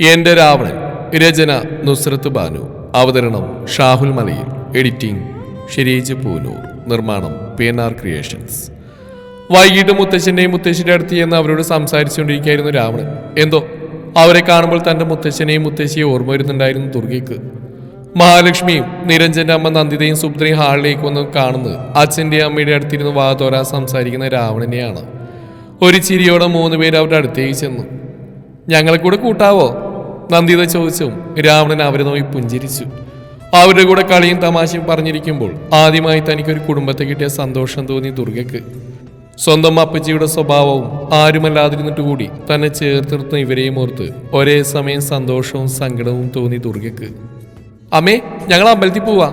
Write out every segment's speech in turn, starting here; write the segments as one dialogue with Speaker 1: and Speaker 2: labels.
Speaker 1: എന്റെ രാവണൻ രചന നുസ്രത്ത് ബാനു. അവതരണം ഷാഹുൽ മലയിൽ. എഡിറ്റിംഗ് ഷിരീജ് പൂനൂർ. നിർമ്മാണം പി എൻ ആർ ക്രിയേഷൻസ്. വൈകിട്ട് മുത്തശ്ശന്റെയും മുത്തശ്ശിയുടെ അടുത്ത് ചെന്ന് അവരോട് സംസാരിച്ചുകൊണ്ടിരിക്കുകയായിരുന്നു രാവണൻ. എന്തോ? അവരെ കാണുമ്പോൾ തന്റെ മുത്തശ്ശനെയും മുത്തശ്ശിയെ ഓർമ്മ വരുന്നുണ്ടായിരുന്നു ദുർഗയ്ക്ക്. മഹാലക്ഷ്മിയും നിരഞ്ജന്റെ അമ്മ നന്ദിതയും സുഭദ്രയും ഹാളിലേക്ക് വന്ന് കാണുന്നത് അച്ഛന്റെ അമ്മയുടെ അടുത്തിരുന്ന് വാതോരാ സംസാരിക്കുന്ന രാവണനെയാണ്. ഒരു ചിരിയോടെ മൂന്ന് പേര് അവരുടെ അടുത്തേക്ക് ചെന്നു. ഞങ്ങളെ കൂടെ കൂട്ടാവോ? നന്ദിത ചോദിച്ചും രാവണൻ അവരെ നോക്കി പുഞ്ചിരിച്ചു. അവരുടെ കൂടെ കളിയും തമാശയും പറഞ്ഞിരിക്കുമ്പോൾ ആദ്യമായി തനിക്കൊരു കുടുംബത്തെ കിട്ടിയ സന്തോഷം തോന്നി ദുർഗയ്ക്ക്. സ്വന്തം അപ്പച്ചിയുടെ സ്വഭാവവും ആരുമല്ലാതിരുന്നിട്ട് കൂടി തന്നെ ചേർത്ത് നിർത്തുന്ന ഇവരെയും ഓർത്ത് ഒരേ സമയം സന്തോഷവും സങ്കടവും തോന്നി ദുർഗയ്ക്ക്. അമ്മേ ഞങ്ങൾ അമ്പലത്തിൽ പോവാ.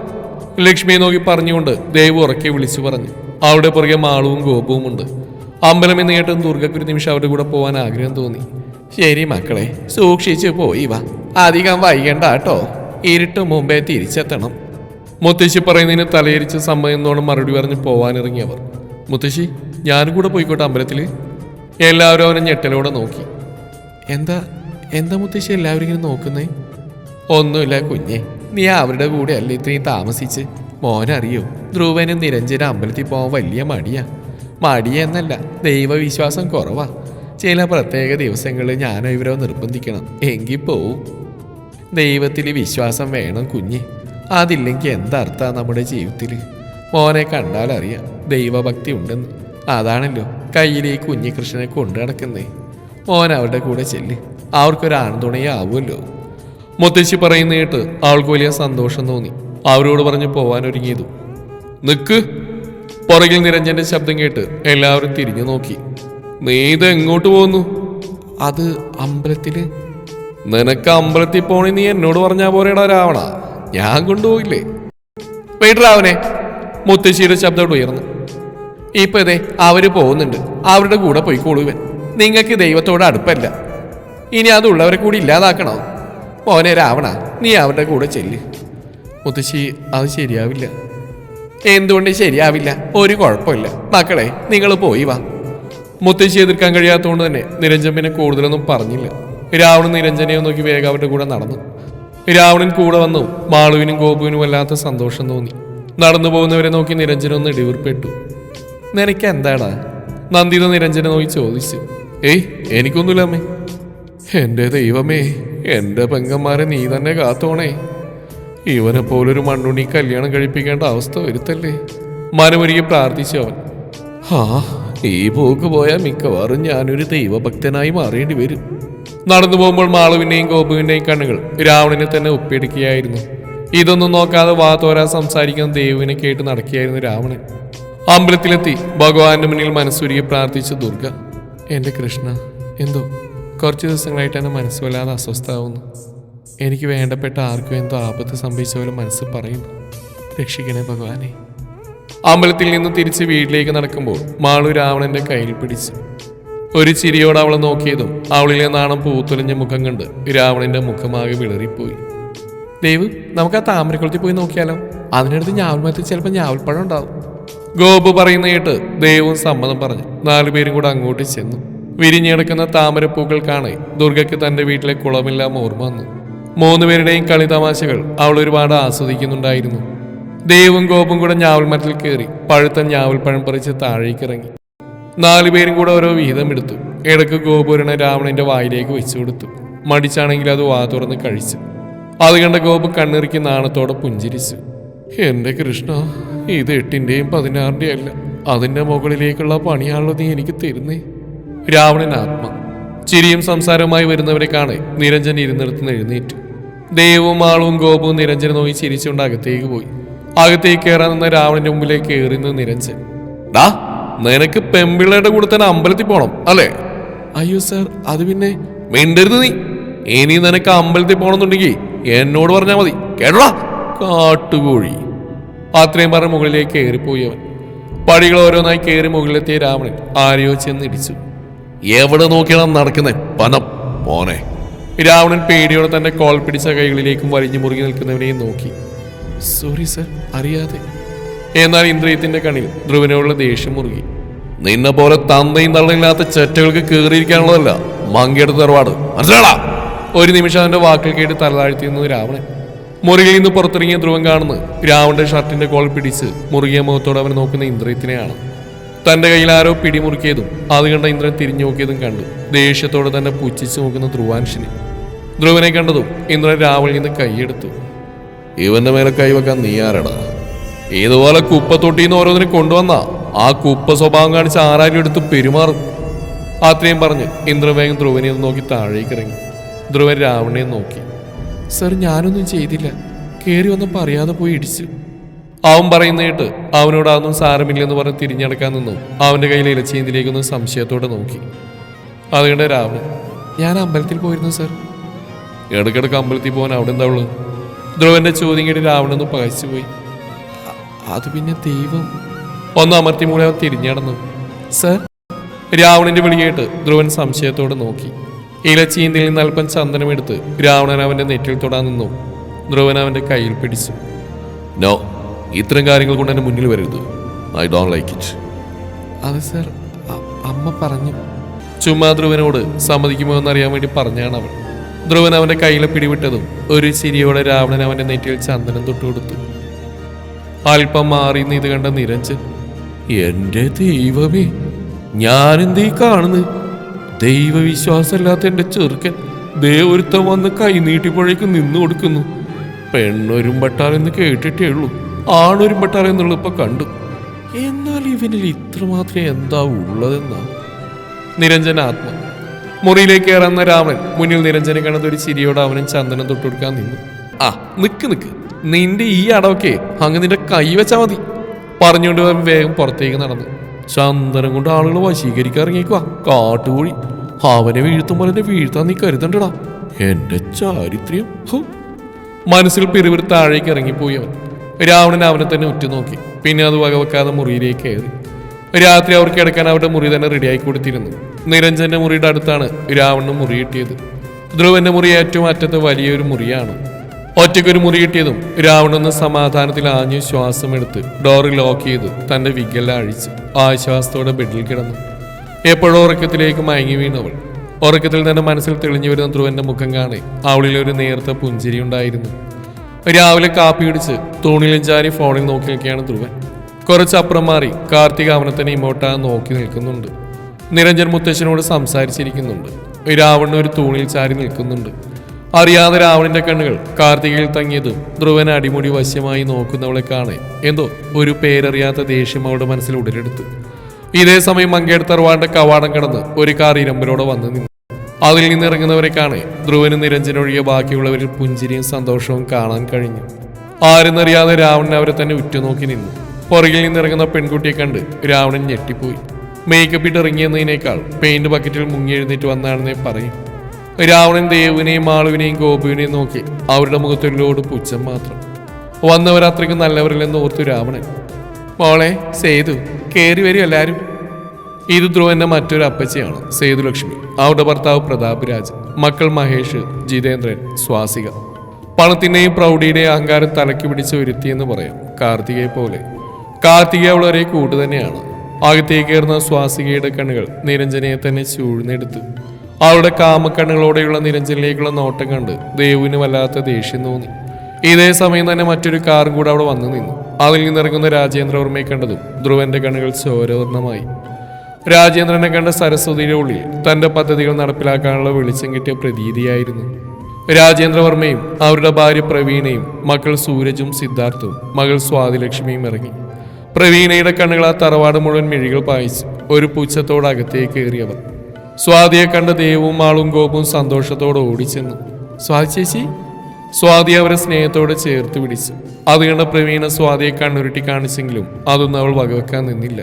Speaker 1: ലക്ഷ്മിയെ നോക്കി പറഞ്ഞുകൊണ്ട് ദേവ് ഉറക്കെ വിളിച്ചു പറഞ്ഞു. അവിടെ പുറകെ മാളവും ഗോപവും ഉണ്ട് അമ്പലം എന്ന് കേട്ടും ദുർഗയ്ക്ക് ഒരു നിമിഷം അവരുടെ കൂടെ പോകാൻ ആഗ്രഹം തോന്നി. ശരി മക്കളെ സൂക്ഷിച്ചു പോയി വാ. അധികം വൈകണ്ട കേട്ടോ. ഇരുട്ട് മുമ്പേ തിരിച്ചെത്തണം. മുത്തശ്ശി പറയുന്നതിന് തലയിരിച്ച് സമ്മതിന്നോണം മറുപടി പറഞ്ഞ് പോവാനിറങ്ങിയവർ. മുത്തശ്ശി ഞാനും കൂടെ പോയിക്കോട്ടെ അമ്പലത്തിൽ എല്ലാവരും അവനെ ഞെട്ടലോടെ നോക്കി. എന്താ എന്താ മുത്തശ്ശി എല്ലാവരും ഇങ്ങനെ നോക്കുന്നേ? ഒന്നുമില്ല കുഞ്ഞെ നീ അവരുടെ കൂടെ അല്ല ഇത്രയും താമസിച്ച്? മോനറിയോ ധ്രുവനും നിരഞ്ജന അമ്പലത്തിൽ പോകാൻ വലിയ മടിയാ. മടിയെന്നല്ല ദൈവവിശ്വാസം കുറവാ. ചില പ്രത്യേക ദിവസങ്ങളിൽ ഞാനോ ഇവരോ നിർബന്ധിക്കണം. എങ്കിൽ പോവും. ദൈവത്തിൽ വിശ്വാസം വേണം കുഞ്ഞ്. അതില്ലെങ്കിൽ എന്തർത്ഥ നമ്മുടെ ജീവിതത്തിൽ? മോനെ കണ്ടാൽ അറിയാം ദൈവഭക്തി ഉണ്ടെന്ന്. അതാണല്ലോ കയ്യിൽ ഈ കുഞ്ഞികൃഷ്ണനെ കൊണ്ടു നടക്കുന്നേ. മോൻ അവരുടെ കൂടെ ചെല്ല്. അവർക്കൊരു ആൺതുണയാവുമല്ലോ മുത്തശ്ശി പറയുന്ന കേട്ട് അവൾക്ക് വലിയ സന്തോഷം തോന്നി. അവരോട് പറഞ്ഞ് പോവാൻ ഒരുങ്ങിയതു. നിക്ക്. പുറകിൽ നിരഞ്ജന്റെ ശബ്ദം കേട്ട് എല്ലാവരും തിരിഞ്ഞു നോക്കി. നീ ഇത് എങ്ങോട്ട് പോകുന്നു അത് അമ്പലത്തിൽ. നിനക്ക് അമ്പലത്തിൽ പോണേ നീ എന്നോട് പറഞ്ഞാ പോരേടാ രാവണ. ഞാൻ കൊണ്ടുപോയില്ലേ? വീട്ടിലാവനെ മുത്തശ്ശിയുടെ ശബ്ദം ഉയർന്നു. ഇപ്പൊ ഇതേ അവർ പോകുന്നുണ്ട്. അവരുടെ കൂടെ പോയിക്കോളൂ ഇവൻ നിങ്ങൾക്ക് ദൈവത്തോട് അടുപ്പല്ല. ഇനി അതുള്ളവരെ കൂടി ഇല്ലാതാക്കണോ? മോനെ രാവണ നീ അവരുടെ കൂടെ ചെല്ല്. മുത്തശ്ശി അത് ശരിയാവില്ല. എന്തുകൊണ്ട് ശരിയാവില്ല? ഒരു കുഴപ്പമില്ല. മക്കളെ നിങ്ങൾ പോയി വാ. മുത്തശ്ശി എതിർക്കാൻ കഴിയാത്തതുകൊണ്ട് തന്നെ നിരഞ്ജൻ പിന്നെ കൂടുതലൊന്നും പറഞ്ഞില്ല. രാവണൻ നിരഞ്ജനെ നോക്കി വേഗം അവരുടെ കൂടെ നടന്നു. രാവണൻ കൂടെ വന്നു മാളുവിനും ഗോപുവിനും വല്ലാത്ത സന്തോഷം തോന്നി. നടന്നു പോകുന്നവരെ നോക്കി നിരഞ്ജനൊന്ന് ഇടിവിർപ്പെട്ടു നിനക്ക് എന്താടാ? നന്ദിത നിരഞ്ജനെ നോക്കി ചോദിച്ചു. ഏയ് എനിക്കൊന്നുമില്ല അമ്മേ. എന്റെ ദൈവമേ എന്റെ പെങ്ങന്മാരെ നീ തന്നെ കാത്തോണേ. ഇവനെ പോലൊരു മണ്ണുണ്ണി കല്യാണം കഴിപ്പിക്കേണ്ട അവസ്ഥ വരുത്തല്ലേ? മനമൊരുക്കി പ്രാർത്ഥിച്ചു അവൻ. ആ ഈ പോക്ക് പോയാൽ മിക്കവാറും ഞാനൊരു ദൈവഭക്തനായി മാറേണ്ടി വരും. നടന്നു പോകുമ്പോൾ മാളുവിന്റെയും ഗോപുവിന്റെയും കണ്ണുകൾ രാവണനെ തന്നെ ഒപ്പിയെടുക്കുകയായിരുന്നു. ഇതൊന്നും നോക്കാതെ വാ തോരാ സംസാരിക്കുന്ന ദേവുവിനെ കേട്ട് നടക്കുകയായിരുന്നു രാവണൻ. അമ്പലത്തിലെത്തി ഭഗവാന്റെ മുന്നിൽ മനസ്സുരുകി പ്രാർത്ഥിച്ച ദുർഗ എന്റെ കൃഷ്ണ എന്തോ കുറച്ച് ദിവസങ്ങളായിട്ട് എന്റെ മനസ്സ് വല്ലാതെ അസ്വസ്ഥമാവുന്നു. എനിക്ക് വേണ്ടപ്പെട്ട ആർക്കും എന്തോ ആപത്ത് സംഭവിച്ച പോലെ മനസ്സ് പറയുന്നു. രക്ഷിക്കണേ ഭഗവാനെ. അമ്പലത്തിൽ നിന്ന് തിരിച്ച് വീട്ടിലേക്ക് നടക്കുമ്പോൾ മാളു രാവണന്റെ കയ്യിൽ പിടിച്ചു. ഒരു ചിരിയോട് അവളെ നോക്കിയതും അവളിലെ നാണം പൂത്തുലഞ്ഞ മുഖം കണ്ട് രാവണന്റെ മുഖമാകെ വിളറിപ്പോയി. ദേവ് നമുക്ക് ആ താമരക്കുളത്തിൽ പോയി നോക്കിയാലോ? അതിനടുത്ത് ഞാവൽമരത്തിൽ ചിലപ്പോൾ ഞാവൽപ്പഴം ഉണ്ടാവും. ഗോപു പറയുന്ന കേട്ട് ദേവും സമ്മതം പറഞ്ഞു. നാലുപേരും കൂടെ അങ്ങോട്ട് ചെന്നു. വിരിഞ്ഞെടുക്കുന്ന താമരപ്പൂക്കൾ കാണെ ദുർഗയ്ക്ക് തന്റെ വീട്ടിലെ കുളമെല്ലാം ഓർമ്മ വന്നു. മൂന്നുപേരുടെയും കളിതമാശകൾ അവൾ ഒരുപാട് ആസ്വദിക്കുന്നുണ്ടായിരുന്നു. ദേവും ഗോപും കൂടെ ഞാവൽ മരത്തിൽ കയറി പഴുത്ത ഞാവൽ പഴം പറിച്ച് താഴേക്ക് ഇറങ്ങി. നാലുപേരും കൂടെ ഓരോ വിഹിതം എടുത്തു. ഇടയ്ക്ക് ഗോപുരണ രാവണന്റെ വായിലേക്ക് വെച്ചു കൊടുത്തു. മടിച്ചാണെങ്കിൽ അത് വാ തുറന്ന് കഴിച്ചു. അത് കണ്ട ഗോപു കണ്ണിറുക്കി നാണത്തോടെ പുഞ്ചിരിച്ചു. എന്റെ കൃഷ്ണ ഇത് എട്ടിന്റെയും പതിനാറിന്റെയും അല്ല. അതിന്റെ മുകളിലേക്കുള്ള പണിയാണല്ലോ നീ എനിക്ക് തരുന്നേ. രാവണൻ ആത്മ. ചിരിയും സംസാരവുമായി വരുന്നവരെ കാണെ നിരഞ്ജൻ ഇരുന്നിടത്ത് എഴുന്നേറ്റു. ദൈവവും ആളും ഗോപവും നിരഞ്ജനെ നോക്കി ചിരിച്ചുകൊണ്ട് അകത്തേക്ക് പോയി. അകത്തേക്ക് കയറാൻ നിന്ന രാവണന്റെ മുമ്പിലേക്ക് കയറി നിന്ന് നിരഞ്ജൻ. ഡാ നിനക്ക് പെമ്പിള്ളയുടെ കൂടെ തന്നെ അമ്പലത്തിൽ പോണം അല്ലേ? അയ്യോ സാർ അത് പിന്നെ മിണ്ടരുത് നീ. ഇനി നിനക്ക് അമ്പലത്തിൽ പോണമെന്നുണ്ടെങ്കിൽ എന്നോട് പറഞ്ഞാൽ മതി. കേട്ടോടാ? കാട്ടുകോഴി. അത്രയും പറഞ്ഞ് മുകളിലേക്ക് കയറിപ്പോയി അവൻ. പടികൾ ഓരോന്നായി കയറി മുകളിലെത്തിയ രാവണൻ ആരെയോ ചെന്ന് ഇടിച്ചു. എവിടെ നോക്കിയാണ് നടക്കുന്നേ? പനം പോനെ രാവണൻ പേടിയോടെ തന്റെ കോൾ പിടിച്ച കൈകളിലേക്കും വലിഞ്ഞു മുറുകി നിൽക്കുന്നവനെയും നോക്കി. സോറി സർ അറിയാതെ. എന്നാൽ ഇന്ദ്രിയത്തിന്റെ കണി ധ്രുവനോടുള്ള ദേഷ്യം മുറുകി. നിന്നെ പോലെ തന്തയും തള്ളില്ലാത്ത ചെറ്റകൾക്ക് കയറിയിരിക്കാനുള്ളതല്ല മങ്കിയുടെ തറവാട്. മനസ്സിലാടാ ഒരു നിമിഷം അവന്റെ വാക്കിൽ കേട്ട് തലതാഴ്ത്തി നിന്നു രാവണൻ. മുറുകയിൽ നിന്ന് പുറത്തിറങ്ങിയ ധ്രുവൻ കാണുന്നു രാവണന്റെ ഷർട്ടിന്റെ കോൾ പിടിച്ച് മുറുകിയ മുഖത്തോടെ അവൻ നോക്കുന്ന ഇന്ദ്രിയത്തിനെയാണ്. തന്റെ കയ്യിൽ ആരോ പിടിമുറുക്കിയതും അത് കണ്ട ഇന്ദ്രൻ തിരിഞ്ഞു നോക്കിയതും കണ്ടു. ദേഷ്യത്തോടെ തന്നെ പുച്ഛിച്ചു നോക്കുന്ന ധ്രുവാൻഷിനെ. ധ്രുവനെ കണ്ടതും ഇന്ദ്രൻ രാവണിൽ നിന്ന് കൈയെടുത്തു. ഇവന്റെ മേലെ കൈവെക്കാൻ നീ ആരടാ ഇതുപോലെ കുപ്പത്തൊട്ടിന്ന് ഓരോന്നിനെ കൊണ്ടുവന്ന ആ കുപ്പ സ്വഭാവം കാണിച്ച് ആരാരും എടുത്ത് പെരുമാറും. അത്രയും പറഞ്ഞ് ഇന്ദ്രവേഗം ധ്രുവനെ ഒന്ന് നോക്കി താഴേക്ക് ഇറങ്ങി. ധ്രുവൻ രാവണനെ നോക്കി. സർ ഞാനൊന്നും ചെയ്തില്ല. കയറി വന്നപ്പോൾ അറിയാതെ പോയി ഇടിച്ചു. അവൻ പറയുന്ന കേട്ട് അവനോട് അതൊന്നും സാരമില്ലെന്ന് പറഞ്ഞ് തിരിഞ്ഞടക്കാൻ നിന്നു. അവന്റെ കയ്യിൽ ഇലച്ചീന്തിലേക്കൊന്ന് സംശയത്തോടെ നോക്കി. അതുകൊണ്ട് രാവണൻ ഞാൻ അമ്പലത്തിൽ പോയിരുന്നു സർ. ഇടയ്ക്കിടയ്ക്ക് അമ്പലത്തിൽ പോകാൻ അവിടെ എന്താ ഉള്ളത്? ധ്രുവന്റെ ചോദ്യം കേട്ട് രാവണൊന്ന് പകച്ചുപോയി "അ- അത് പിന്നെ ദൈവം. ഒന്ന് അമർത്തി മൂളെ അവൻ തിരിഞ്ഞടന്നു സർ? രാവണന്റെ വിളി കേട്ട് ധ്രുവൻ സംശയത്തോടെ നോക്കി. ഇലച്ചീന്തിൽ നിന്ന് അല്പം ചന്ദനമെടുത്ത് രാവണൻ അവന്റെ നെറ്റിൽ തൊടാൻ നിന്നു. ധ്രുവൻ അവന്റെ കയ്യിൽ പിടിച്ചു. നോ ഇത്തരം കാര്യങ്ങൾ കൊണ്ട് എന്റെ മുന്നിൽ വരരുത്. I don't like it. അത് സർ. അമ്മ പറഞ്ഞു. ചുമ്മാ ധ്രുവനോട് സമ്മതിക്കുമോ എന്നറിയാൻ വേണ്ടി പറഞ്ഞാണ് അവൻ ധ്രുവൻ അവന്റെ കയ്യിലെ പിടിവിട്ടതും ഒരു ചിരിയോടെ രാവണൻ അവന്റെ നെറ്റിയിൽ ചന്ദനം തൊട്ടുകൊടുത്തു. അല്പം മാറി ഇത് കണ്ട നിരഞ്ജൻ എന്റെ ദൈവമേ ഞാനെന്തീ കാണുന്നു? ദൈവവിശ്വാസമില്ലാത്ത എന്റെ ചെറുക്കൻ ദേ ഒരുത്തൻ വന്ന് കൈ നീട്ടിപ്പോഴേക്ക് നിന്നു കൊടുക്കുന്നു. പെണ്ണൊരുമ്പട്ടാലെന്ന് കേട്ടിട്ടേ ഉള്ളൂ. ആണൊരുമ്പട്ടാലെന്നുള്ള ഇപ്പൊ കണ്ടു. എന്നാൽ ഇവനിൽ ഇത്രമാത്രം എന്താ ഉള്ളതെന്നാ? നിരഞ്ജന ആത്മ മുറിയിലേക്ക് കയറുന്ന രാമൻ മുന്നിൽ നിരഞ്ജനെ കണ്ടത് ഒരു ചിരിയോടെ അവനും ചന്ദനം തൊട്ടുകൊടുക്കാൻ നിന്നു. ആ നിക്ക് നിക്ക്. നിന്റെ ഈ അടവൊക്കെ അങ്ങ് നിന്റെ കൈ വെച്ചാ മതി. പറഞ്ഞുകൊണ്ട് അവൻ വേഗം പുറത്തേക്ക് നടന്നു. ചന്ദനം കൊണ്ട് ആളുകൾ വശീകരിക്കാൻ ഇറങ്ങിക്കുക കാട്ടുകൂടി അവനെ വീഴ്ത്തും പോലെ എന്നെ വീഴ്ത്താൻ നീ കരുതണ്ടടാ. എന്റെ ചാരിത്രം. മനസ്സിൽ പിറുപിറു താഴേക്ക് ഇറങ്ങിപ്പോയി അവൻ. രാവണൻ അവനെ തന്നെ ഉറ്റുനോക്കി. പിന്നെ അത് വകവെക്കാതെ മുറിയിലേക്ക് കയറി. രാത്രി അവർക്ക് കിടക്കാൻ അവരുടെ മുറി തന്നെ റെഡിയായി കൊടുത്തിരുന്നു. നിരഞ്ജന്റെ മുറിയുടെ അടുത്താണ് രാവണന് മുറി കിട്ടിയത്. ധ്രുവന്റെ മുറി ഏറ്റവും അറ്റത്ത് വലിയൊരു മുറിയാണ്. ഒറ്റയ്ക്കൊരു മുറി കിട്ടിയതും രാവണൊന്ന് സമാധാനത്തിൽ ആഞ്ഞു ശ്വാസമെടുത്ത് ഡോറ് ലോക്ക് ചെയ്ത് തന്റെ വിഗെല്ലാം അഴിച്ച് ആശ്വാസത്തോടെ ബെഡിൽ കിടന്നു. എപ്പോഴും ഉറക്കത്തിലേക്ക് മയങ്ങി വീണവൾ. ഉറക്കത്തിൽ തന്നെ മനസ്സിൽ തെളിഞ്ഞു വരുന്ന ധ്രുവന്റെ മുഖം കാണെ അവളിൽ ഒരു നേർത്ത പുഞ്ചിരി ഉണ്ടായിരുന്നു. രാവിലെ കാപ്പി പിടിച്ച് തൂണിലും ചാരി ഫോണിൽ നോക്കി നിൽക്കുകയാണ് ധ്രുവൻ. കുറച്ചപ്പുറം മാറി കാർത്തിക അവനെ നോക്കി നിൽക്കുന്നുണ്ട്. നിരഞ്ജൻ മുത്തശ്ശനോട് സംസാരിച്ചിരിക്കുന്നുണ്ട്. രാവണൻ ഒരു തൂണിൽ ചാരി നിൽക്കുന്നുണ്ട്. അറിയാതെ രാവണന്റെ കണ്ണുകൾ കാർത്തികയിൽ തങ്ങിയതും ധ്രുവൻ അടിമുടി വശ്യമായി നോക്കുന്നവളെ കാണെ. എന്തോ ഒരു പേരറിയാത്ത ദേഷ്യം അവളുടെ മനസ്സിൽ ഉടലെടുത്തു. ഇതേ സമയം മങ്കേടുത്തറവാന്റെ കവാടം കടന്ന് ഒരു കാർ ഇരമ്പലോടെ വന്നു നിന്നു. അതിൽ നിന്നിറങ്ങുന്നവരെ കാണെ ധ്രുവനും നിരഞ്ജനൊഴികെ ബാക്കിയുള്ളവരിൽ പുഞ്ചിരിയും സന്തോഷവും കാണാൻ കഴിഞ്ഞു. ആരെന്നറിയാതെ രാവണൻ അവരെ തന്നെ ഉറ്റുനോക്കി നിന്നു. പുറകിൽ നിന്നിറങ്ങുന്ന പെൺകുട്ടിയെ കണ്ട് രാവണൻ ഞെട്ടിപ്പോയി. മേക്കപ്പ് ഇട്ട് ഇറങ്ങിയെന്നതിനേക്കാൾ പെയിന്റ് ബക്കറ്റിൽ മുങ്ങി എഴുന്നേറ്റ് വന്നാണെന്നേ പറയും. രാവണൻ ദേവുവിനെയും മാളുവിനെയും ഗോപുവിനെയും നോക്കി അവരുടെ മുഖത്തൊരിലോട് പുച്ഛം മാത്രം. വന്നവർ അത്രയ്ക്ക് നല്ലവരില്ലെന്ന് ഓർത്തു രാവണൻ. മോളെ സേതു കയറി വരും എല്ലാരും. ഇത് ധ്രുവന്റെ മറ്റൊരു അപ്പച്ചയാണ് സേതുലക്ഷ്മി. അവരുടെ ഭർത്താവ് പ്രതാപ് രാജ്. മക്കൾ മഹേഷ് ജിതേന്ദ്രൻ സ്വാസിക. പണത്തിന്റെയും പ്രൗഢിയുടെയും അഹങ്കാരം തലക്കി പിടിച്ച് ഒരുത്തിയെന്ന് പറയാം. കാർത്തികയെ പോലെ കാർത്തിക അവൾ ഒരേ കൂട്ട് തന്നെയാണ്. അകത്തേക്ക് കയറുന്ന സ്വാസികയുടെ കണ്ണുകൾ നിരഞ്ജനയെ തന്നെ ചൂഴ്ന്നെടുത്തു. അവളുടെ കാമക്കണ്ണുകളോടെയുള്ള നിരഞ്ജനിലേക്കുള്ള നോട്ടം കണ്ട് ദേവുവിന് വല്ലാത്ത ദേഷ്യം തോന്നി. ഇതേ സമയം തന്നെ മറ്റൊരു കാറും കൂടെ അവിടെ വന്നു നിന്നു. അതിൽ നിന്നിറങ്ങുന്ന രാജേന്ദ്രവർമ്മയെ കണ്ടതും ധ്രുവന്റെ കണ്ണുകൾ ചോരവർണമായി. രാജേന്ദ്രനെ കണ്ട സരസ്വതിയുടെ ഉള്ളിൽ തന്റെ പദ്ധതികൾ നടപ്പിലാക്കാനുള്ള വെളിച്ചം കിട്ടിയ പ്രതീതിയായിരുന്നു. രാജേന്ദ്രവർമ്മയും അവരുടെ ഭാര്യ പ്രവീണയും മക്കൾ സൂരജും സിദ്ധാർത്ഥും മകൾ സ്വാതിലക്ഷ്മിയും ഇറങ്ങി. പ്രവീണയുടെ കണ്ണുകൾ ആ തറവാട് മുഴുവൻ മിഴികൾ പായിച്ചു. ഒരു പുച്ഛത്തോടകത്തേക്ക് കയറിയവർ. സ്വാതിയെ കണ്ട ദേവും ആളും ഗോപും സന്തോഷത്തോടെ ഓടിച്ചെന്നു. സ്വാതി ചേച്ചി? സ്വാതി അവരെ സ്നേഹത്തോടെ ചേർത്ത് പിടിച്ചു. അത് കണ്ട പ്രവീണ സ്വാതിയെ കണ്ണുരുട്ടി കാണിച്ചെങ്കിലും അതൊന്നും അവൾ വകവെക്കാൻ നിന്നില്ല.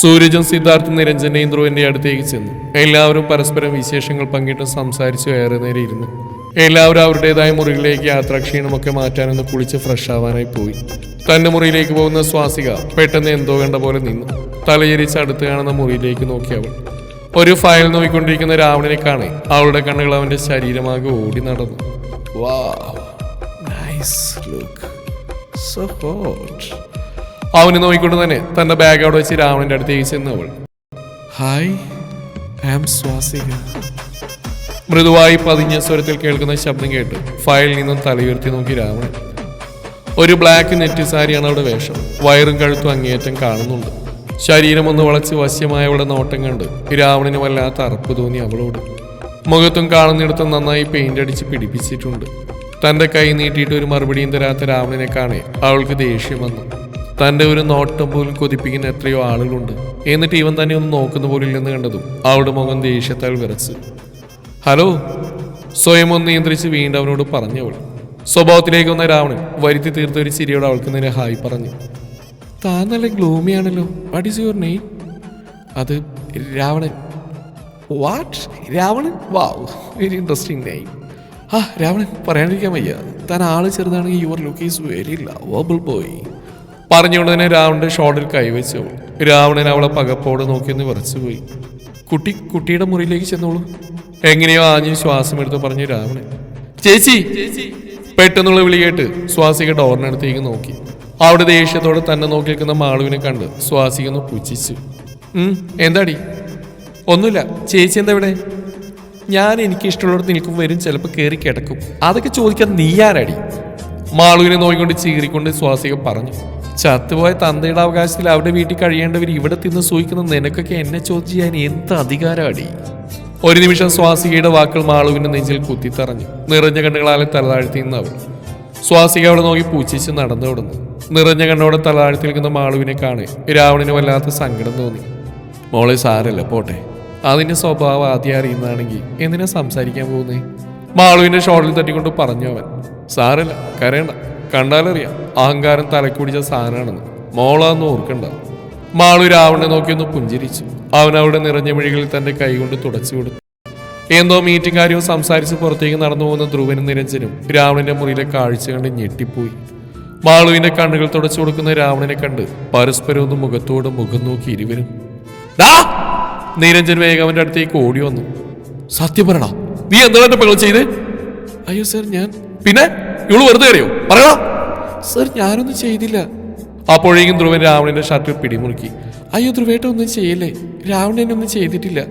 Speaker 1: സൂരജും സിദ്ധാർത്ഥും നിരഞ്ജന്റെയും ധ്രുവന്റെ അടുത്തേക്ക് ചെന്നു. എല്ലാവരും പരസ്പരം വിശേഷങ്ങൾ പങ്കിട്ട് സംസാരിച്ചു ഏറെ നേരെ ഇരുന്നു. എല്ലാവരും അവരുടേതായ മുറികളിലേക്ക് യാത്രാക്ഷീണമൊക്കെ മാറ്റാനൊന്ന് കുളിച്ച് ഫ്രഷ് ആവാനായി പോയി. തന്റെ മുറിയിലേക്ക് പോകുന്ന സ്വാസിക പെട്ടെന്ന് എന്തോ കണ്ട പോലെ നിന്നു. തലയിരിച്ച് അടുത്ത് കാണുന്ന മുറിയിലേക്ക് നോക്കി അവൾ. ഒരു ഫയൽ നോക്കിക്കൊണ്ടിരിക്കുന്ന രാവണനെ കാണെ. അവളുടെ കണ്ണുകൾ അവന്റെ ശരീരമാകെ ഓടി നടന്നു. അവന് നോക്കിക്കൊണ്ട് തന്നെ തന്റെ ബാഗ് അവിടെ വെച്ച് രാവണന്റെ അടുത്തേക്ക് ചെന്ന് അവൾ. ഹായ് ഐ ആം സ്വാസിക മൃദുവായി പതിഞ്ഞ സ്വരത്തിൽ കേൾക്കുന്ന ശബ്ദം കേട്ട് ഫയലിൽ നിന്നും തലയുയർത്തി നോക്കി രാവണൻ ഒരു ബ്ലാക്ക് നെറ്റ് സാരിയാണ് അവിടെ വേഷം. വയറും കഴുത്തും അങ്ങേയറ്റം കാണുന്നുണ്ട്. ശരീരം ഒന്ന് വളച്ച് വശ്യമായ അവളുടെ നോട്ടം കണ്ട് രാവണന് വല്ലാത്ത അറപ്പ് തോന്നി അവളോട്. മുഖത്തും കാണുന്നിടത്തും നന്നായി പെയിന്റ് അടിച്ച് പിടിപ്പിച്ചിട്ടുണ്ട്. തന്റെ കൈ നീട്ടിയിട്ട് ഒരു മറുപടിയും തരാത്ത രാവണനെ കാണെ അവൾക്ക് ദേഷ്യം വന്നു. തന്റെ ഒരു നോട്ടം പോലും കൊതിപ്പിക്കുന്ന എത്രയോ ആളുകളുണ്ട്. എന്നിട്ട് ഇവൻ തന്നെ ഒന്ന് നോക്കുന്ന പോലില്ലെന്ന് കണ്ടതും അവളുടെ മുഖം ദേഷ്യത്താൽ വിറച്ചു. ഹലോ. സ്വയം ഒന്ന് നിയന്ത്രിച്ച് വീണ്ടും അവനോട് പറഞ്ഞവൾ സ്വഭാവത്തിലേക്ക് വന്ന രാവണൻ വരുത്തി തീർത്ത ഒരു ചിരിയോട് അവൾക്ക് നേരെ ഹായ് പറഞ്ഞു. താൻ നല്ല ഗ്ലൂമിയാണല്ലോ വാട്ട് ഈസ് യുവർ നെയിം അത് Ravanan. What Ravanan? Wow very interesting name ആ രാവണൻ പറയാണ്ടിരിക്കാൻ വയ്യ. താൻ ആൾ ചെറുതാണെങ്കിൽ your look is very lovable boy പറഞ്ഞുകൊണ്ട് തന്നെ രാവണന്റെ ഷോൾഡറിൽ കൈവച്ചു രാവണൻ അവളെ പകപ്പോടെ നോക്കിയൊന്ന് വിറച്ചുപോയി. കുട്ടി കുട്ടിയുടെ മുറിയിലേക്ക് ചെന്നോളൂ. എങ്ങനെയോ ആഞ്ഞ് ശ്വാസം എടുത്ത് പറഞ്ഞു രാവണൻ. ചേച്ചി! പെട്ടെന്നുള്ള വിളി കേട്ട് സ്വാസിക ഡോറിനടുത്തേക്ക് നോക്കി. അവിടെ ദേഷ്യത്തോടെ തന്നെ നോക്കി നിൽക്കുന്ന മാളുവിനെ കണ്ട് സ്വാസിക ഒന്ന് പുച്ഛിച്ചു. എന്താടി? ഒന്നുമില്ല. ചേച്ചി എന്താ ഇവിടെ? ഞാൻ എനിക്ക് ഇഷ്ടമുള്ളവർ നിൽക്കും വരും ചിലപ്പോൾ കയറി കിടക്കും. അതൊക്കെ ചോദിക്കാൻ നീയാരടി മാളുവിനെ നോക്കിക്കൊണ്ട് ചീറിക്കൊണ്ട് സ്വാസിക പറഞ്ഞു. ചത്തുപോയ തന്തയുടെ അവകാശത്തിൽ അവരുടെ വീട്ടിൽ കഴിയേണ്ടവർ ഇവിടെ തിന്ന് സൂഹിക്കുന്ന നിനക്കൊക്കെ എന്നെ ചോദ്യം ചെയ്യാൻ എന്ത് അധികാരമാടി? ഒരു നിമിഷം സ്വാസികയുടെ വാക്കുകൾ മാളുവിന്റെ നെഞ്ചിൽ കുത്തിത്തറഞ്ഞു. നിറഞ്ഞ കണ്ണുകളാലെ തലതാഴ്ത്തി നിന്ന് അവൾ സ്വാസിക അവിടെ നോക്കി പൂച്ചിച്ച് നടന്നു വിടുന്നു നിറഞ്ഞ കണ്ണോടെ തലതാഴ്ത്തി നിൽക്കുന്ന മാളുവിനെ കാണെ രാവണിന് വല്ലാത്ത സങ്കടം തോന്നി. മോളെ സാരല്ല പോട്ടെ. അതിന്റെ സ്വഭാവം ആദ്യം അറിയുന്നതാണെങ്കിൽ എന്തിനാ സംസാരിക്കാൻ പോകുന്നേ? മാളുവിന്റെ ഷോളിൽ തട്ടിക്കൊണ്ട് പറഞ്ഞു അവൻ. സാരല്ല കരയണ്ട. കണ്ടാലറിയാം. അഹങ്കാരം തലക്കുടിച്ച സാധനമാണെന്ന്. മോളാന്ന് ഓർക്കണ്ട. മാളു രാവണനെ നോക്കിയൊന്ന് പുഞ്ചിരിച്ചു. അവൻ അവിടെ നിറഞ്ഞ മിഴികളിൽ തന്റെ കൈകൊണ്ട് തുടച്ചു കൊടുത്തു. എന്തോ മീറ്റിംഗ് കാര്യവും സംസാരിച്ച് പുറത്തേക്ക് നടന്നു പോകുന്ന ധ്രുവനും നിരഞ്ജനും രാവണന്റെ മുറിയിലെ കാഴ്ച കണ്ട് ഞെട്ടിപ്പോയി. മാളുവിന്റെ കണ്ണുകൾ തുടച്ചു കൊടുക്കുന്ന രാവണനെ കണ്ട് പരസ്പരം ഒന്ന് മുഖത്തോട് മുഖം നോക്കി ഇരുവരും! നിരഞ്ജൻ വേഗം അവന്റെ അടുത്തേക്ക് ഓടി വന്നു. സത്യം പറയണ നീ എന്താണ് പകൽ ചെയ്ത്? അയ്യോ സർ ഞാൻ പിന്നെ? ഇവൾ വെറുതെ അറിയോ? പറയോ സർ ഞാനൊന്നും ചെയ്തില്ല. അപ്പോഴേക്കും ധ്രുവൻ രാവണന്റെ ഷർട്ടിൽ പിടിമുറുക്കി. അയ്യോ ധ്രുവേട്ട ഒന്നും ചെയ്യല്ലേ? രാവണൻ ഒന്നും ചെയ്തിട്ടില്ല.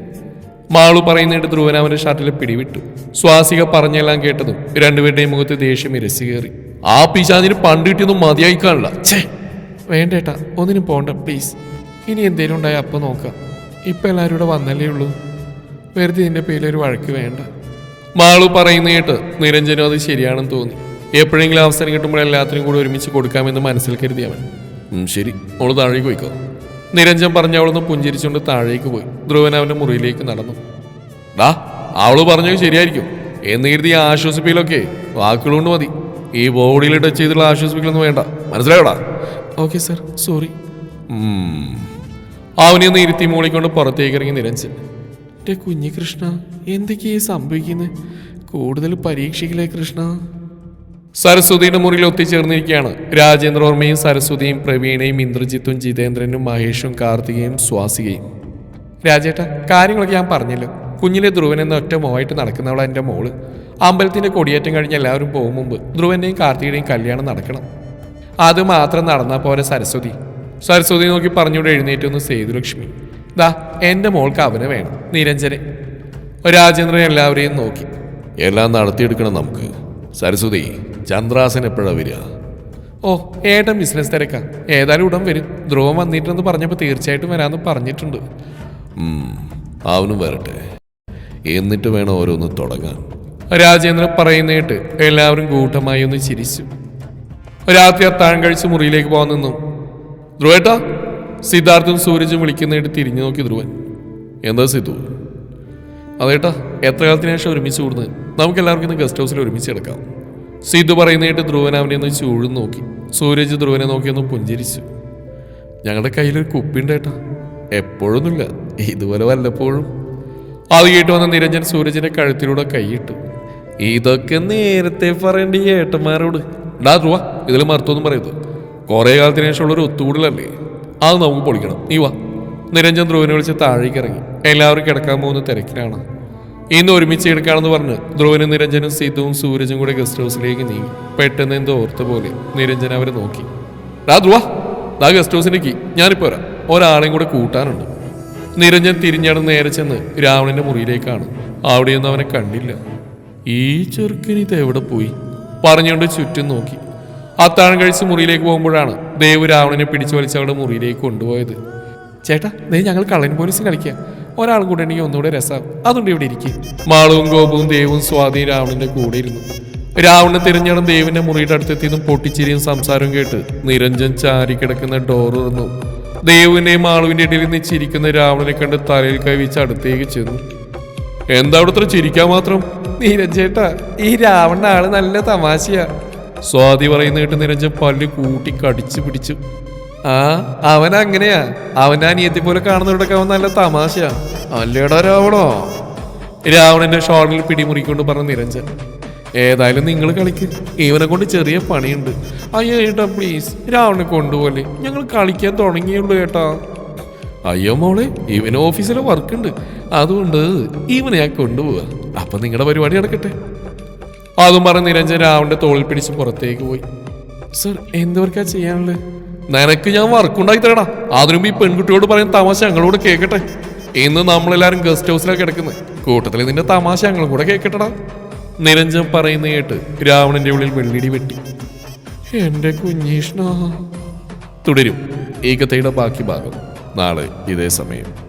Speaker 1: മാളു പറയുന്നിട്ട് ധ്രുവൻ അവന്റെ ഷർട്ടിൽ പിടിവിട്ടു. സ്വാസിക പറഞ്ഞെല്ലാം കേട്ടതും രണ്ടുപേരുടെയും മുഖത്ത് ദേഷ്യം ഇരസി കയറി. ആ പിശാചിന് പണ്ട് കിട്ടിയൊന്നും മതിയായി കാണില്ല. ഛേ വേണ്ടേട്ടാ ഒന്നിനും പോണ്ട പ്ലീസ്. ഇനി എന്തേലും ഉണ്ടായ അപ്പം നോക്കാം. ഇപ്പം എല്ലാവരും ഇവിടെ വന്നല്ലേ ഉള്ളൂ. വെറുതെ ഇതിന്റെ പേരിൽ ഒരു വഴക്ക് വേണ്ട. മാളു പറയുന്ന കേട്ട് നിരഞ്ജനും അത് ശരിയാണെന്ന് തോന്നി. എപ്പോഴെങ്കിലും അവസരം കിട്ടുമ്പോൾ എല്ലാത്തിനും കൂടി ഒരുമിച്ച് കൊടുക്കാമെന്ന് മനസ്സിൽ കരുതി അവൻ. ശരി അവൾ താഴേക്ക് പോയിക്കോ. നിരഞ്ജൻ പറഞ്ഞ അവളൊന്ന് പുഞ്ചിരിച്ചുകൊണ്ട് താഴേക്ക് പോയി. ധ്രുവൻ അവന്റെ മുറിയിലേക്ക് നടന്നു. ഡാ അവൾ പറഞ്ഞത് ശരിയായിരിക്കും. എന്ന് കരുതി ആശ്വസിപ്പിക്കലൊക്കെ വാക്കുകളുകൊണ്ട് മതി. ഈ ബോഡിയിൽ ടച്ച് ചെയ്തുള്ള ആശ്വസിപ്പിക്കലൊന്നും വേണ്ട. മനസ്സിലായോടാ? ഓക്കെ സർ സോറി അവനെ ഒന്ന് ഇരുത്തി മൂളിക്കൊണ്ട് പുറത്തേക്ക് ഇറങ്ങി നിരഞ്ജൻ. എന്റെ കുഞ്ഞ് കൃഷ്ണ. എന്തൊക്കെയാ സംഭവിക്കുന്നത് കൂടുതൽ പരീക്ഷിക്കില്ലേ കൃഷ്ണ? സരസ്വതിയുടെ മുറിയിൽ ഒത്തിച്ചേർന്നിരിക്കുകയാണ് രാജേന്ദ്രവർമ്മയും സരസ്വതിയും പ്രവീണയും ഇന്ദ്രജിത്തും ജിതേന്ദ്രനും മഹേഷും കാർത്തികയും സ്വാസികയും. രാജേട്ട കാര്യങ്ങളൊക്കെ ഞാൻ പറഞ്ഞല്ലോ. കുഞ്ഞിലെ ധ്രുവൻ എന്ന ഒറ്റ മോവായിട്ട് നടക്കുന്നവളാണ് എന്റെ മോൾ. അമ്പലത്തിന്റെ കൊടിയേറ്റം കഴിഞ്ഞ് എല്ലാവരും പോകും മുമ്പ് ധ്രുവന്റെയും കാർത്തികയുടെയും കല്യാണം നടക്കണം. അത് മാത്രം നടന്നാൽ പോരെ സരസ്വതി. സരസ്വതി നോക്കി പറഞ്ഞുകൊണ്ട് എഴുന്നേറ്റൊന്ന് സേതുലക്ഷ്മി. ദാ എന്റെ മോൾക്ക് അവനെ വേണം. നിരഞ്ജനെ. രാജേന്ദ്രൻ എല്ലാവരെയും നോക്കി.
Speaker 2: എല്ലാം നടത്തിയെടുക്കണം നമുക്ക്. സരസ്വതി ചന്ദ്രാസൻ എപ്പോഴാണ് വരിക?
Speaker 1: ഓ ഏട്ടൻ ബിസിനസ് തിരക്കാ. ഏതായാലും ഉടൻ വരും. ധ്രുവം വന്നിട്ടുണ്ടെന്ന് പറഞ്ഞപ്പോൾ തീർച്ചയായിട്ടും വരാമെന്ന് പറഞ്ഞിട്ടുണ്ട്.
Speaker 2: അവനും വരട്ടെ. എന്നിട്ട് വേണം ഓരോന്ന് തുടങ്ങാൻ.
Speaker 1: രാജേന്ദ്രൻ പറയുന്നേട്ട് എല്ലാവരും കൂട്ടമായി ഒന്ന് ചിരിച്ചു. രാത്രി അത്താഴം കഴിച്ച് മുറിയിലേക്ക് പോകാൻ നിന്നു. ധ്രുവേട്ടാ സിദ്ധാർത്ഥും സൂരജും വിളിക്കുന്നതായിട്ട് തിരിഞ്ഞു നോക്കി ധ്രുവൻ.
Speaker 2: എന്താ സിദ്ധു?
Speaker 1: അതേട്ടാ എത്ര കാലത്തിന് ശേഷം ഒരുമിച്ച് കൂടുന്നത്? നമുക്ക് എല്ലാവർക്കും ഇന്ന് ഗസ്റ്റ് ഹൗസിൽ ഒരുമിച്ച് എടുക്കാം സിദ്ധു പറയുന്നതായിട്ട് ധ്രുവൻ അവനെ ഒന്ന് ചൂഴും നോക്കി. സൂരജ് ധ്രുവനെ നോക്കി ഒന്ന് പുഞ്ചിരിച്ചു. ഞങ്ങളുടെ കയ്യിലൊരു കുപ്പിണ്ടേട്ടാ എപ്പോഴൊന്നുമില്ല ഇതുപോലെ വല്ലപ്പോഴും. അത് കേട്ട് വന്ന നിരഞ്ജൻ സൂരജിന്റെ കഴുത്തിലൂടെ കൈയിട്ടു. ഇതൊക്കെ നേരത്തെ പറയേണ്ട ഏട്ടന്മാരോട്. ഡാ ധ്രുവ ഇതിൽ മറുത്തൊന്നും പറയരുത്. കുറേ കാലത്തിന് ശേഷമുള്ളൊരു ഒത്തുകൂടലല്ലേ? അത് നമുക്ക് പൊളിക്കണം. നീ വാ. നിരഞ്ജൻ ധ്രുവനെ വിളിച്ച് താഴേക്ക് ഇറങ്ങി. എല്ലാവരും കിടക്കാൻ പോകുന്ന തിരക്കിലാണ്. ഇന്ന് ഒരുമിച്ച് എടുക്കാണെന്ന് പറഞ്ഞ് ധ്രുവനും നിരഞ്ജനും സീതുവും സൂരജും കൂടെ ഗസ്റ്റ് ഹൗസിലേക്ക് നീങ്ങി. പെട്ടെന്ന് എന്തോ ഓർത്ത പോലെ നിരഞ്ജൻ അവരെ നോക്കി. ഡാ ധ്രുവ ദാ ഗസ്റ്റ് ഹൗസിന്റെ കീ ഞാനിപ്പോ വരാം. ഒരാളെയും കൂടെ കൂട്ടാനുണ്ട്. നിരഞ്ജൻ തിരിഞ്ഞടന്ന് നേരെ ചെന്ന് രാവണന്റെ മുറിയിലേക്കാണ്. അവിടെയൊന്നും അവനെ കണ്ടില്ല. ഈ ചെറുക്കിനിത് എവിടെ പോയി? പറഞ്ഞുകൊണ്ട് ചുറ്റും നോക്കി. അത്താഴം കഴിച്ച് മുറിയിലേക്ക് പോകുമ്പോഴാണ് ദേവ് രാവണനെ പിടിച്ചു വലിച്ച് അവളുടെ മുറിയിലേക്ക് കൊണ്ടുപോയത്. ചേട്ടാ ദേ ഞങ്ങൾ കള്ളൻ പോലീസ് കളിക്കാം. ഒരാളും കൂടെ ഉണ്ടെങ്കിൽ ഒന്നുകൂടെ രസം അതുകൊണ്ട് ഇവിടെ ഇരിക്കും. മാളവും ഗോപവും ദേവും സ്വാതിയും രാവണന്റെ കൂടെ ഇരുന്നു. രാവണനെ തിരഞ്ഞിടം ദേവിന്റെ മുറിയുടെ അടുത്തെത്തിയതും പൊട്ടിച്ചിരിയും സംസാരവും കേട്ട് നിരഞ്ജൻ ചാരി കിടക്കുന്ന ഡോർ തുറന്നു. ദേവിന്റെയും മാളുവിന്റെ ഇടയിൽ നിന്ന് ചിരിക്കുന്ന രാവണനെ കണ്ട് തലയിൽ കൈവിച്ച് അടുത്തേക്ക് ചെന്നു. എന്താ അവിടുത്തെ ചിരിക്കാൻ മാത്രം? നിരഞ്ജേട്ടാ ഈ രാവണ ആൾ നല്ല തമാശയാ. സ്വാതി പറയുന്ന കേട്ട് നിരഞ്ജൻ പല്ല് കൂട്ടി കടിച്ചു പിടിച്ചു. ആ അവൻ അങ്ങനെയാ. അവനാ അനിയത്തി പോലെ കാണുന്നവരുടെയൊക്കെ അവൻ നല്ല തമാശയാ. അല്ലേടാ രാവണോ? രാവണന്റെ ഷോളിൽ പിടിമുറിക്കൊണ്ട് പറഞ്ഞ നിരഞ്ജൻ ഏതായാലും നിങ്ങൾ കളിക്ക്. ഇവനെ കൊണ്ട് ചെറിയ പണിയുണ്ട്. അയ്യോ ഏട്ടാ പ്ലീസ് രാവണെ കൊണ്ടുപോലെ ഞങ്ങൾ കളിക്കാൻ തുടങ്ങിയുള്ളൂ ഏട്ടാ. അയ്യോ മോളെ ഇവന് ഓഫീസിലെ വർക്ക് ഉണ്ട്. അതുകൊണ്ട് ഇവനെ ഞാൻ കൊണ്ടുപോവാ. അപ്പൊ നിങ്ങളുടെ പരിപാടി നടക്കട്ടെ. അതും പറഞ്ഞ് നിരഞ്ജൻ രാവിന്റെ തോളിൽ പിടിച്ച് പുറത്തേക്ക് പോയി. സർ എന്തവർക്കാ ചെയ്യാനുള്ളത്? നിനക്ക് ഞാൻ വർക്ക് ഉണ്ടാക്കി തരടാ അതിനുമ്പ് ഈ പെൺകുട്ടിയോട് പറയുന്ന തമാശ ഞങ്ങളോട് കേൾക്കട്ടെ ഇന്ന് നമ്മളെല്ലാരും ഗസ്റ്റ് ഹൗസിലാണ് കിടക്കുന്നത് കൂട്ടത്തിൽ നിന്റെ തമാശ ഞങ്ങളും കൂടെ കേൾക്കട്ടടാ നിരഞ്ജൻ പറയുന്ന കേട്ട് രാവണന്റെ ഉള്ളിൽ വെള്ളിടി വെട്ടി. എന്റെ കുഞ്ഞീഷ്ണ. തുടരും. ഈ കഥയുടെ ബാക്കി ഭാഗം നാളെ ഇതേ സമയം.